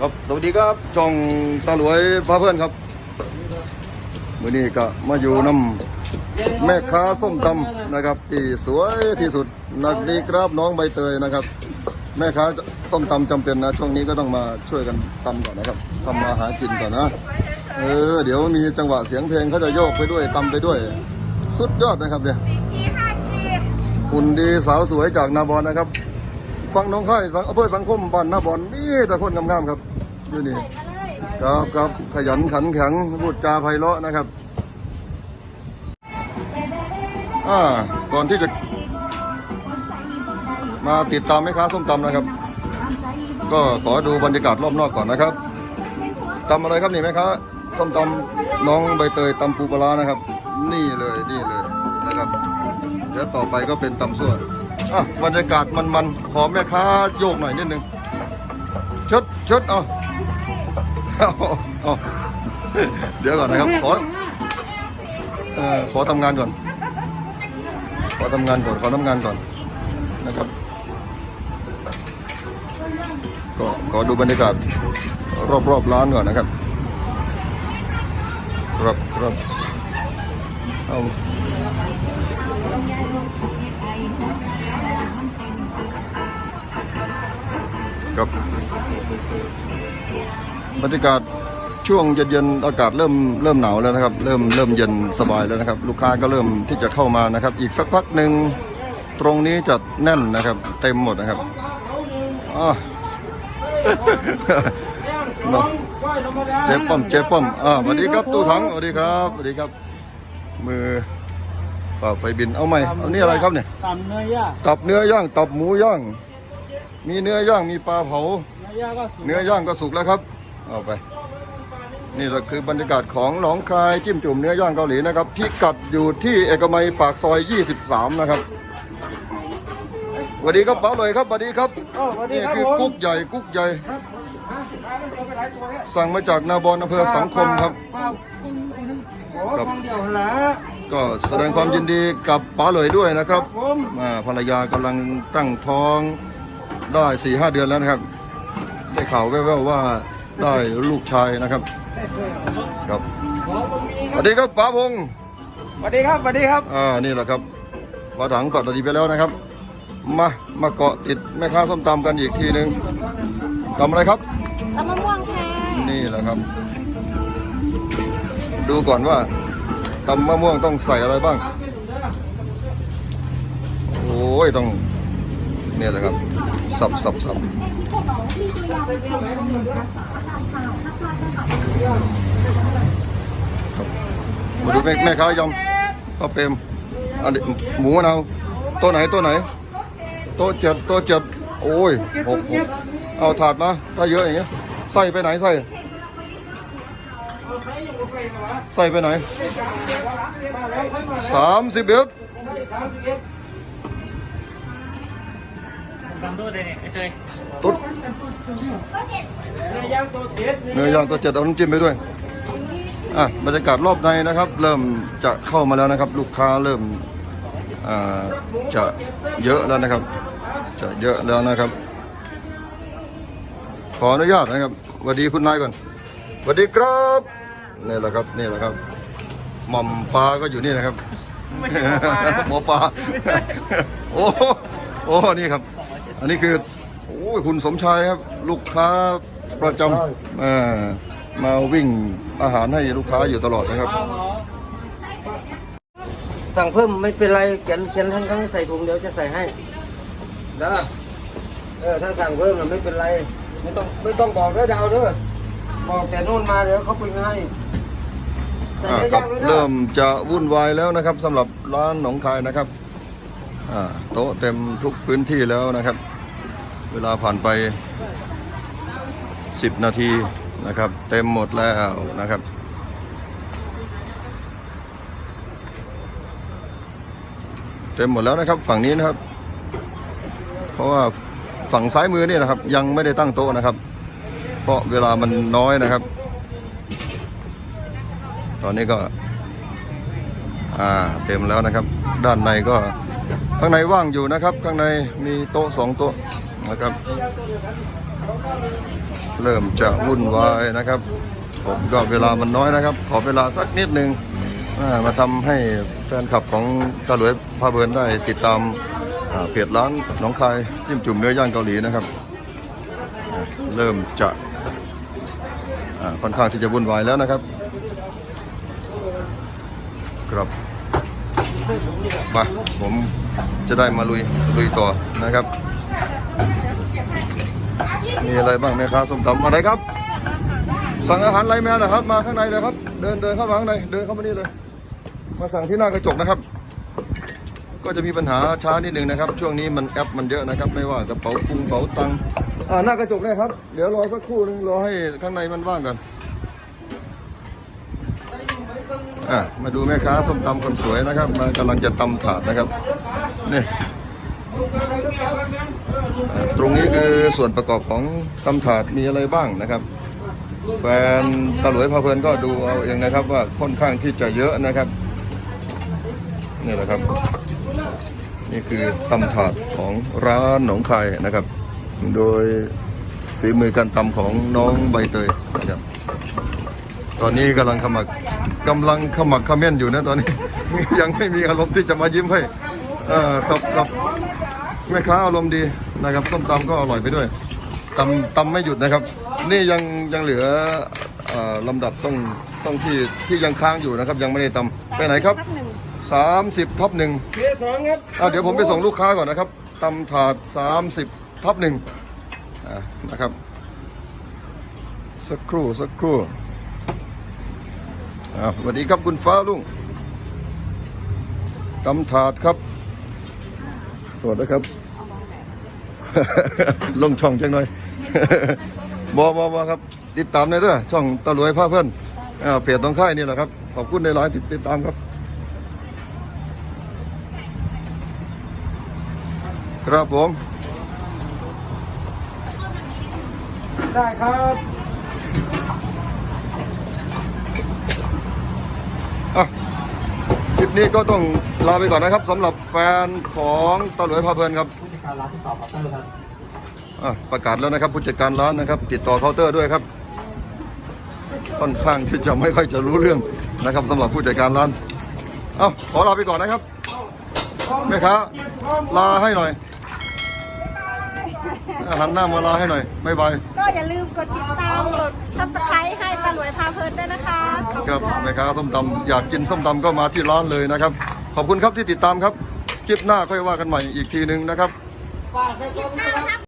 ครับสวัสดีครับช่องตาหลวยพาเพื่อนครับมื่อนี้ก็มาอยู่น้ำแม่ค้าส้มตำนะครับ ที่สวยที่สุดนักดีครับน้องใบเตยนะครับ แม่ค้าส้มตำจำเป็นนะช่วงนี้ก็ต้องมาช่วยกันตำก่อนนะครับทำมาหากินก่อนนะเออเดี๋ยวมีจังหวะเสียงเพลงเขาจะโยกไปด้วยตำไปด้วย สุดยอดนะครับเนี่ยหุ่นดีสาวสวยจากนาบอนนะครับ ฟังน้องค่ายสังอำเภอสังคมบ้านนาบอนนี่แต่คนงามๆครับอยู่นี่ครับครับขยันขันแข็งพูดจาไพเราะนะครับอ่าก่อนที่จะมาติดตามแม่ค้าส้มตำนะครับ ก็ขอดูบรรยากาศรอบนอกก่อนนะครับตำอะไรครับนี่แม่ค้าส้มตำน้องใบเตยตำปูปลานะครับ นี่เลยนี่เลยนะครับ เดี๋ยวต่อไปก็เป็นตำซั่ว อะบรรยากาศมันๆขอแม่ค้าโยกหน่อยนิดนึงชดชดเอาเอเดี๋ยวก่อนนะครับขอเอ่อขอทำงานก่อน ขอทำงานก่อนขอทำงานก่อนนะครับก็ขอดูบรรยากาศรอบๆร้านก่อนนะครับ ครับครับเอา ครับ บรรยากาศช่วงเย็นๆอากาศเริ่มเริ่มหนาวแล้วนะครับ เริ่มเริ่มเย็นสบายแล้วนะครับ ลูกค้าก็เริ่มที่จะเข้ามานะครับ อีกสักพักหนึ่งตรงนี้จะแน่นนะครับ เต็มหมดนะครับอ่าเนาะเจ๊ป้อมเจ๊ป้อมอ่าสวัสดีครับตู้ถังสวัสดีครับสวัสดีครับ มือฝ่าไฟบินเอาไหมเอานี่อะไรครับเนี่ยตำเนื้อย่างตับเนื้อย่างตับหมูย่าง มีเนื้อย่างมีปลาเผา เนื้อย่างก็สุกเนื้อย่างก็สุกแล้วครับ เอาไป นี่แหละคือบรรยากาศของหนองคายจิ้มจุ่มเนื้อย่างเกาหลีนะครับพิกัดอยู่ที่เอกมัยปากซอย 23 นะครับสวัสดีครับเป๋าเลยครับสวัสดีครับโอ้สวัสดีนี่ครับคือผมกุ๊กใหญ่กุ๊กใหญ่ครับฮะขายแล้วเดี๋ยวไปหลายตัวแล้วสั่งมาจากนาบอนอำเภอสังคมครับป้าโอ้ครับทางเดียวละก็แสดงความยินดีกับป๋าเลยด้วยนะครับผมอ่าภรรยากำลังตั้งท้อง ได้สี่ห้าเดือนแล้วนะครับ ได้ข่าวแว่วๆว่าได้ลูกชายนะครับ ครับขอตรงนี้สครัวับสดีครับป๋าพงษ์สวัสดีครับสวัสดีครับอ่านี่แหละครับป๋าถังปัดดีไปแล้วนะครับ มามาเกาะติดแม่ค้าส้มตำกันอีกทีหนึ่งตำอะไรครับตำมะม่วงค่ะนี่แหละครับ ดูก่อนว่าตำมะม่วงต้องใส่อะไรบ้าง โอ้ยต้อง เนี่ยแหละครับสับสับสับมาดูแม่แม่ค้ายำป้าเปรมอันนี้หมูมะนาวตัวไหนตัวไหนโตัวเจ็ดโตัวเจ็ดโอ้ยหกหเอาถาดมาถ้าเยอะอย่างเงี้ยใส่ไปไหนใส่ใส่ไปไหนสามสิบเอ็ดำด้วยเลยเนี่ยไอ้เตยตุ๊ดเนื้อย่างตัวเจ็ดเนื้อย่างตัวเจ็ดเอาน้ำจิ้มไปด้วยอะบรรยากาศรอบในนะครับ เริ่มจะเข้ามาแล้วนะครับ ลูกค้าเริ่มอ่าจะเยอะแล้วนะครับ จะเยอะแล้วนะครับ ขออนุญาตนะครับสวัสดีคุณนายก่อนสวัสดีครับนี่แหละครับนี่แหละครับหม่อมปลาก็อยู่นี่นะครับไม่ใช่หมอปลานะหมอปลาโอ้โหโอ้นี่ครับ อันนี้คือโอ้ยคุณสมชายครับลูกค้าประจำเอ่อมาวิ่งอาหารให้ลูกค้าอยู่ตลอดนะครับ สั่งเพิ่มไม่เป็นไรเขียนเขียนทั้งทั้งใส่ถุงเดี๋ยวจะใส่ให้เด้อเออถ้าสั่งเพิ่มน่ะไม่เป็นไร ไม่ต้องไม่ต้องบอกเด้อดาวเด้อบอกแต่นู่นมาเดี๋ยวเขาไปให้ใส่อ่าเนื้อครัย่าบงเลยนะเริ่มจะวุ่นวายแล้วนะครับสำหรับร้านหนองคายนะครับอ่า โต๊ะเต็มทุกพื้นที่แล้วนะครับ เวลาผ่านไป 10 นาทีนะครับ เต็มหมดแล้วนะครับเต็มหมดแล้วนะครับฝั่งนี้นะครับ เพราะว่าฝั่งซ้ายมือนี่นะครับ ยังไม่ได้ตั้งโต๊ะนะครับ เพราะเวลามันน้อยนะครับ ตอนนี้ก็ อ่าเต็มแล้วนะครับ ด้านในก็ ข้างในว่างอยู่นะครับ ข้างในมีโต๊ะสองโต๊ะนะครับ เริ่มจะวุ่นวายนะครับ ผมก็เวลามันน้อยนะครับ ขอเวลาสักนิดหนึ่งมาทำให้แฟนคลับของตาหลวยพาเพลินได้ติดตามเพจร้านหนองคายจิ้มจุ่มเนื้อย่างเกาหลีนะครับ เริ่มจะค่อนข้างที่จะวุ่นวายแล้วนะครับ ครับ มาผมจะได้มาลุยลุยต่อนะครับ มีอะไรบ้างแม่ค้าส้มตำอะไรครับ สั่งอาหารไรแมานะครับ มาข้างในเลยครับ เดินเดินเข้ามาข้างในเดินเข้ามานี่เลย มาสั่งที่หน้ากระจกนะครับ ก็จะมีปัญหาช้านิดนึงนะครับ ช่วงนี้มันแอปมันเยอะนะครับ ไม่ว่ากระเป๋าปุงเป๋าตังค์อ่าหน้ากระจกนะครับ เดี๋ยวรอสักครู่หนึงรอให้ข้างในมันว่างก่อน อะมาดูแม่ค้าส้มตำคนสวยนะครับ มากำลังจะตำถาดนะครับนี่ตรงนี้คือส่วนประกอบของตำถาดมีอะไรบ้างนะครับ แฟนตะหลวยพาเพลินก็ดูเอาเองนะครับว่าค่อนข้างที่จะเยอะนะครับนี่แหละครับ นี่คือตำถาดของร้านหนองคายนะครับ โดยฝีมือการตำของน้องใบเตยนะครับ ตอนนี้กำลังขมักกำลังขมักเขม้นอยู่นะตอนนี้ ยังไม่มีอารมณ์ที่จะมายิ้มให้เอ่อกับกับแม่ค้าอารมณ์ดีนะครับส้มตำก็อร่อยไปด้วยตำตำไม่หยุดนะครับ นี่ยังยังเหลือเอ่อลำดับต้องต้องที่ที่ยังค้างอยู่นะครับ ยังไม่ได้ตำไปไหนครับสามสิบทับหนึ่งเพียสองครับอะเดี๋ยวผมไปส่งลูกค้าก่อนนะครับตำถาดสามสิบทับหนึ่งอะนะครับ สักครู่สักครู่อ่า สวัสดีครับคุณฟ้าลุงตำถาดครับ สวัสดีครับ ลงช่องจังหน่อยบอบอบอครับ ติดตามได้ด้วยช่องตะลวยผ้าเพื่อนอ่าเพจต้องค่ายนี่แหละครับ ขอบคุณในไลน์ติดติดตามครับ ครับผม ได้ครับ อะคลิป นี้ก็ต้องลาไปก่อนนะครับสำหรับแฟนของตะหลวยพาเพลินครับผู้จัดการร้านที่ต่อเคาน์เตอร์ครับอะประกาศแล้วนะครับผู้จัดการร้านนะครับ ติดต่อเคาน์เตอร์ด้วยครับ ค่อนข้างที่จะไม่ค่อยจะรู้เรื่องนะครับสำหรับผู้จัดการร้านเอ้าขอลาไปก่อนนะครับแม่ค้าลาให้หน่อย หันหน้ามาลาให้หน่อยบ๊ายบายก็อย่าลืมกดติดตามกดซับสไครต์ให้ตาหลวยพาเพลินด้วยนะคะขอบคคุรับณค่ะแม่ค้าส้มตำอยากกินส้มตำก็มาที่ร้านเลยนะครับ ขอบคุณครับที่ติดตามครับคลิปหน้าค่อยว่ากันใหม่อีกทีหนึ่งนะครับป้าใส่กล่องนะครับ